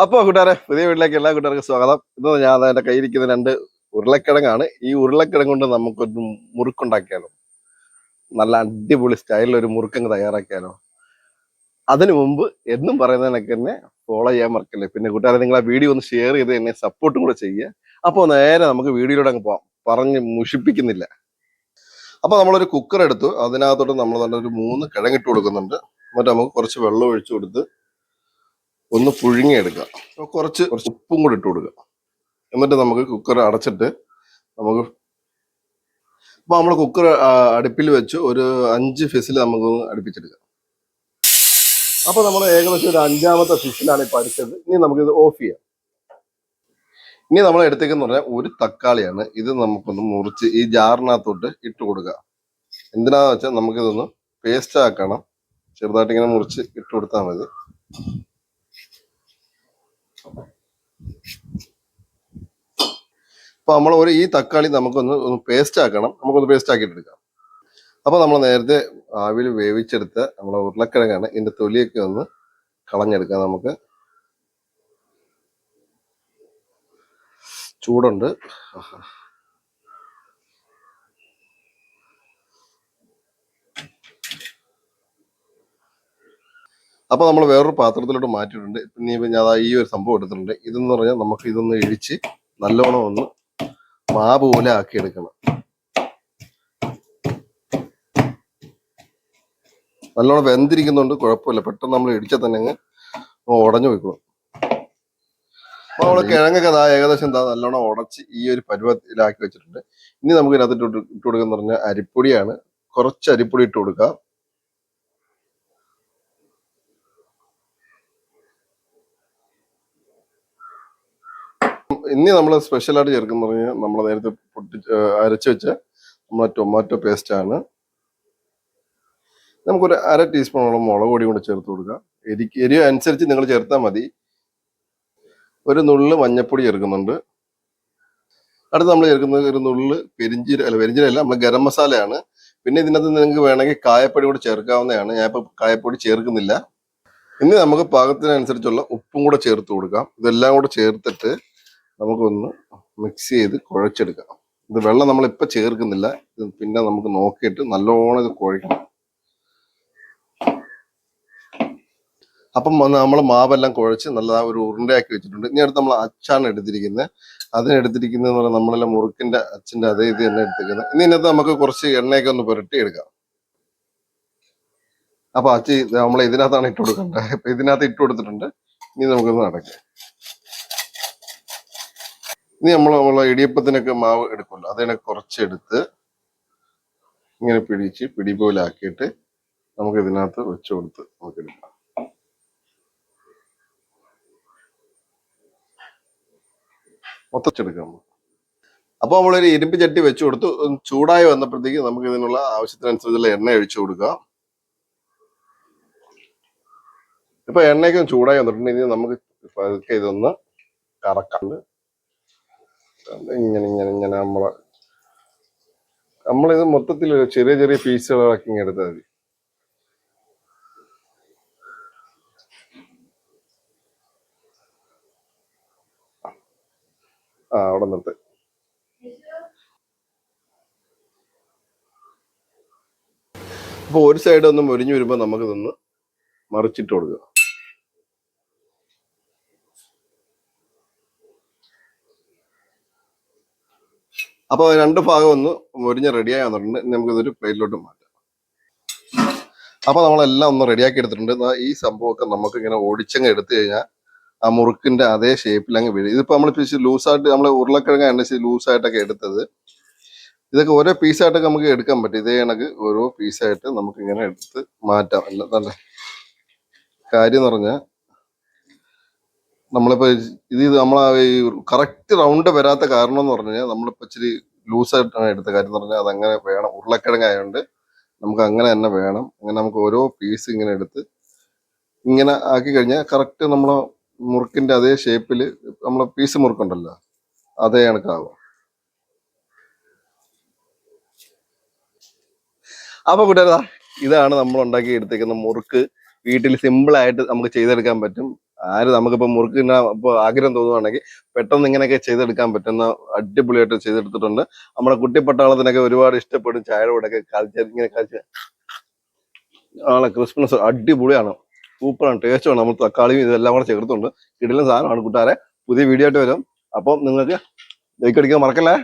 അപ്പോൾ കൂട്ടുകാരെ പുതിയ വീട്ടിലേക്ക് എല്ലാ കൂട്ടുകാർക്കും സ്വാഗതം. ഇന്ന് ഞാൻ എന്റെ കയ്യിരിക്കുന്ന രണ്ട് ഉരുളക്കിഴങ്ങാണ്. ഈ ഉരുളക്കിഴങ്ങ് കൊണ്ട് നമുക്കൊരു മുറുക്കുണ്ടാക്കിയാലോ? നല്ല അടിപൊളി സ്റ്റൈലിൽ ഒരു മുറുക്കങ്ങ് തയ്യാറാക്കിയാലോ? അതിനു മുമ്പ് എന്നും പറയുന്നതിനൊക്കെ തന്നെ ഫോളോ ചെയ്യാൻ മറക്കല്ലേ? പിന്നെ കൂട്ടുകാരെ നിങ്ങൾ ആ വീഡിയോ ഒന്ന് ഷെയർ ചെയ്ത് എന്നെ സപ്പോർട്ടും കൂടെ ചെയ്യുക. അപ്പോൾ നേരെ നമുക്ക് വീഡിയോയിലൂടെ അങ്ങ് പോവാം. പറഞ്ഞ് മുഷിപ്പിക്കുന്നില്ല. അപ്പോൾ നമ്മളൊരു കുക്കർ എടുത്തു. അതിനകത്തോട്ട് നമ്മൾ നല്ല ഒരു മൂന്ന് കിഴങ്ങിട്ട് കൊടുക്കുന്നുണ്ട്. എന്നിട്ട് നമുക്ക് കുറച്ച് വെള്ളം ഒഴിച്ചു കൊടുത്ത് ഒന്ന് പുഴുങ്ങിയെടുക്കുക. കുറച്ച് കുറച്ച് ഉപ്പും കൂടി ഇട്ട് കൊടുക്കുക. എന്നിട്ട് നമുക്ക് കുക്കർ അടച്ചിട്ട് നമുക്ക് അപ്പൊ നമ്മൾ കുക്കർ അടുപ്പിൽ വെച്ച് ഒരു അഞ്ച് ഫിസിൽ നമുക്ക് അടുപ്പിച്ചെടുക്കാം. അപ്പൊ നമ്മൾ ഏകദേശം ഒരു അഞ്ചാമത്തെ ഫിസിലാണ് ഇപ്പൊ അടിച്ചത് ഇനി നമുക്കിത് ഓഫ് ചെയ്യാം. ഇനി നമ്മൾ എടുത്തേക്കെന്ന് പറഞ്ഞാൽ ഒരു തക്കാളിയാണ്. ഇത് നമുക്കൊന്ന് മുറിച്ച് ഈ ജാറിനകത്തോട്ട് ഇട്ട് കൊടുക്കുക. എന്തിനാന്ന് വെച്ചാൽ നമുക്കിതൊന്ന് പേസ്റ്റ് ആക്കണം. ചെറുതായിട്ട് ഇങ്ങനെ മുറിച്ച് ഇട്ട് കൊടുത്താൽ മതി. അപ്പൊ നമ്മൾ ഒരു ഈ തക്കാളി നമുക്കൊന്ന് ഒന്ന് പേസ്റ്റ് ആക്കണം. നമുക്കൊന്ന് പേസ്റ്റ് ആക്കിയിട്ട് എടുക്കാം. അപ്പൊ നമ്മൾ നേരത്തെ ആവിൽ വേവിച്ചെടുത്ത നമ്മളെ ഉരുളക്കിഴങ്ങാണ് ഇതിന്റെ തൊലിയൊക്കെ ഒന്ന് കളഞ്ഞെടുക്കാം നമുക്ക്. ചൂടുണ്ട്. അപ്പൊ നമ്മൾ വേറൊരു പാത്രത്തിലോട്ട് മാറ്റിയിട്ടുണ്ട്. പിന്നെ ഇപ്പൊ ഞാൻ ഈ ഒരു സംഭവം എടുത്തിട്ടുണ്ട്. ഇതെന്ന് പറഞ്ഞാൽ നമുക്ക് ഇതൊന്ന് ഇഴിച്ച് നല്ലോണം ഒന്ന് മാവ് പോലെ ആക്കി എടുക്കണം നല്ലോണം വെന്തിരിക്കുന്നുണ്ട്. കുഴപ്പമില്ല. പെട്ടെന്ന് നമ്മൾ ഇടിച്ചാൽ തന്നെ അങ്ങ് ഉടഞ്ഞു പോയിക്കോളും. അപ്പൊ നമ്മൾ കിഴങ്ങൊക്കെ ദാ ഏകദേശം എന്താ നല്ലോണം ഉടച്ച് ഈ ഒരു പരുവത്തിലാക്കി വെച്ചിട്ടുണ്ട്. ഇനി നമുക്ക് ഇതിനകത്ത് ഇട്ട് കൊടു- ഇട്ട് കൊടുക്കുന്ന പറഞ്ഞാൽ അരിപ്പൊടിയാണ്. കുറച്ച് അരിപ്പൊടി ഇട്ട് കൊടുക്കുക ഇനി നമ്മൾ സ്പെഷ്യലായിട്ട് ചേർക്കുന്ന പറഞ്ഞാൽ നമ്മൾ നേരത്തെ പൊട്ടി അരച്ച് വെച്ച നമ്മളെ ടൊമാറ്റോ പേസ്റ്റ് ആണ്. നമുക്കൊരു അര ടീസ്പൂണോളം മുളക് പൊടി കൂടെ ചേർത്ത് കൊടുക്കുക എരി എരി അനുസരിച്ച് നിങ്ങൾ ചേർത്താൽ മതി. ഒരു നുള്ള് മഞ്ഞപ്പൊടി ചേർക്കുന്നുണ്ട്. അടുത്ത് നമ്മൾ ചേർക്കുന്ന ഒരു നുള്ള് പെരിഞ്ചീര അല്ല പെരിഞ്ചീരല്ല നമ്മൾ ഗരം മസാലയാണ്. പിന്നെ ഇതിനകത്ത് നിങ്ങൾക്ക് വേണമെങ്കിൽ കായപ്പൊടി കൂടെ ചേർക്കാവുന്നതാണ്. ഞാൻ ഇപ്പോൾ കായപ്പൊടി ചേർക്കുന്നില്ല. ഇനി നമുക്ക് പാകത്തിനനുസരിച്ചുള്ള ഉപ്പും കൂടെ ചേർത്ത് കൊടുക്കാം. ഇതെല്ലാം കൂടെ ചേർത്തിട്ട് നമുക്കൊന്ന് മിക്സ് ചെയ്ത് കുഴച്ചെടുക്കാം ഇത് വെള്ളം നമ്മൾ ഇപ്പൊ ചേർക്കുന്നില്ല. ഇത് പിന്നെ നമുക്ക് നോക്കിയിട്ട് നല്ലോണം ഇത് കുഴക്കണം അപ്പം നമ്മൾ മാവെല്ലാം കുഴച്ച് നല്ല ഒരു ഉരുണ്ടയാക്കി വെച്ചിട്ടുണ്ട്. ഇനി അടുത്ത് നമ്മൾ അച്ചാണ് എടുത്തിരിക്കുന്നത്. അതിനെടുത്തിരിക്കുന്നത് എന്ന് പറഞ്ഞാൽ നമ്മളെല്ലാം മുറുക്കിന്റെ അച്ഛന്റെ അതേ ഇത് തന്നെ എടുത്തിരിക്കുന്നത്. ഇനി ഇതിനകത്ത് നമുക്ക് കുറച്ച് എണ്ണയൊക്കെ ഒന്ന് പുരട്ടി എടുക്കാം. അപ്പൊ അച്ചി നമ്മൾ ഇതിനകത്താണ് ഇട്ട് കൊടുക്കേണ്ടത് ഇപ്പൊ ഇതിനകത്ത് ഇട്ട് കൊടുത്തിട്ടുണ്ട്. ഇനി നമുക്കൊന്ന് നടക്കാം. ഇനി നമ്മൾ നമ്മളെ ഇടിയപ്പത്തിനൊക്കെ മാവ് എടുക്കുമല്ലോ. അതിനെ കുറച്ചെടുത്ത് ഇങ്ങനെ പിടിച്ച് പിടി പോലെ ആക്കിയിട്ട് നമുക്ക് ഇതിനകത്ത് വെച്ച് കൊടുത്ത് നമുക്ക് എടുക്കാം. മൊത്തച്ചെടുക്കാം അപ്പൊ നമ്മളൊരു ഇരുമ്പ് ചട്ടി വെച്ച് കൊടുത്തു. ചൂടായി വന്നപ്പോഴത്തേക്ക് നമുക്ക് ഇതിനുള്ള ആവശ്യത്തിനനുസരിച്ചുള്ള എണ്ണ ഒഴിച്ചു കൊടുക്കുക ഇപ്പൊ എണ്ണയൊക്കെ ചൂടായി വന്നിട്ടുണ്ടെങ്കിൽ നമുക്ക് ഇതൊന്ന് കറക്കാണ്ട് ഇങ്ങനെ ഇങ്ങനെ ഇങ്ങനെ നമ്മളെ നമ്മളിത് മൊത്തത്തിൽ ചെറിയ ചെറിയ പീസുകളാക്കി ഇങ്ങനെ എടുത്താൽ മതി. ആ അവിടെ നിർത്ത. അപ്പോൾ ഒരു സൈഡ് ഒന്ന് മുരിഞ്ഞു വരുമ്പോൾ നമുക്ക് ഇതൊന്ന് മറിച്ചിട്ട് കൊടുക്കുക അപ്പൊ രണ്ട് ഭാഗം ഒന്ന് മുരിഞ്ഞ് റെഡിയായി വന്നിട്ടുണ്ട്. നമുക്ക് നമുക്കിതൊരു പ്ലേറ്റിലോട്ട് മാറ്റാം. അപ്പോൾ നമ്മളെല്ലാം ഒന്ന് റെഡിയാക്കി എടുത്തിട്ടുണ്ട്. ഈ സംഭവമൊക്കെ നമുക്ക് ഇങ്ങനെ ഓടിച്ചങ്ങ് എടുത്തു കഴിഞ്ഞാൽ ആ മുറുക്കിന്റെ അതേ ഷേപ്പിൽ അങ്ങ് വീഴും. ഇതിപ്പോ നമ്മൾ ലൂസായിട്ട് നമ്മൾ ഉരുളക്കിഴങ്ങ് ഉരുളക്കിഴങ്ങാണ് ലൂസായിട്ടൊക്കെ എടുത്തത്. ഇതൊക്കെ ഓരോ പീസായിട്ടൊക്കെ നമുക്ക് എടുക്കാൻ പറ്റും. ഇതേ കണക്ക് ഓരോ പീസായിട്ട് നമുക്ക് ഇങ്ങനെ എടുത്ത് മാറ്റാം. അല്ല നല്ല കാര്യം എന്ന് പറഞ്ഞാൽ നമ്മളിപ്പോ ഇത് നമ്മൾ ഈ കറക്റ്റ് റൗണ്ട് വരാത്ത കാരണം എന്ന് പറഞ്ഞു കഴിഞ്ഞാൽ നമ്മളിപ്പോ ഇച്ചിരി ലൂസായിട്ടാണ് എടുത്ത കാര്യം എന്ന് പറഞ്ഞാൽ അതങ്ങനെ വേണം. ഉരുളക്കിഴങ്ങായതുകൊണ്ട് നമുക്ക് അങ്ങനെ തന്നെ വേണം. അങ്ങനെ നമുക്ക് ഓരോ പീസ് ഇങ്ങനെ എടുത്ത് ഇങ്ങനെ ആക്കി കഴിഞ്ഞാൽ കറക്റ്റ് നമ്മളെ മുറുക്കിന്റെ അതേ ഷേപ്പിൽ നമ്മളെ പീസ് മുറുക്കുണ്ടല്ലോ അതേ കണക്കാവും. അപ്പൊ കൂട്ടുകാരതാ ഇതാണ് നമ്മൾ ഉണ്ടാക്കി എടുത്തേക്കുന്ന മുറുക്ക്. വീട്ടിൽ സിമ്പിൾ ആയിട്ട് നമുക്ക് ചെയ്തെടുക്കാൻ പറ്റും. ആര് നമുക്കിപ്പോ മുറുക്ക് തിന്നാൻ ഇപ്പോൾ ആഗ്രഹം തോന്നുവാണെങ്കിൽ പെട്ടെന്ന് ഇങ്ങനെയൊക്കെ ചെയ്തെടുക്കാൻ പറ്റുന്ന അടിപൊളിയായിട്ട് ചെയ്തെടുത്തിട്ടുണ്ട്. നമ്മുടെ കുട്ടിപ്പട്ടാളത്തിനൊക്കെ ഒരുപാട് ഇഷ്ടപ്പെടും ചായയുടെ കൂടെ ഒക്കെ കളിച്ച് ഇങ്ങനെ കളിച്ച. ആണ് ക്രിസ്മസ് അടിപൊളിയാണ്. സൂപ്പറാണ്. ടേസ്റ്റാണ് നമ്മൾ തക്കാളിയും ഇതെല്ലാം കൂടെ ചേർത്തുണ്ട്. ഇടലും സാധനമാണ്. കൂട്ടുകാരെ പുതിയ വീഡിയോ ആയിട്ട് വരും. അപ്പം നിങ്ങൾക്ക് ലൈക്ക് അടിക്കാൻ മറക്കല്ലേ?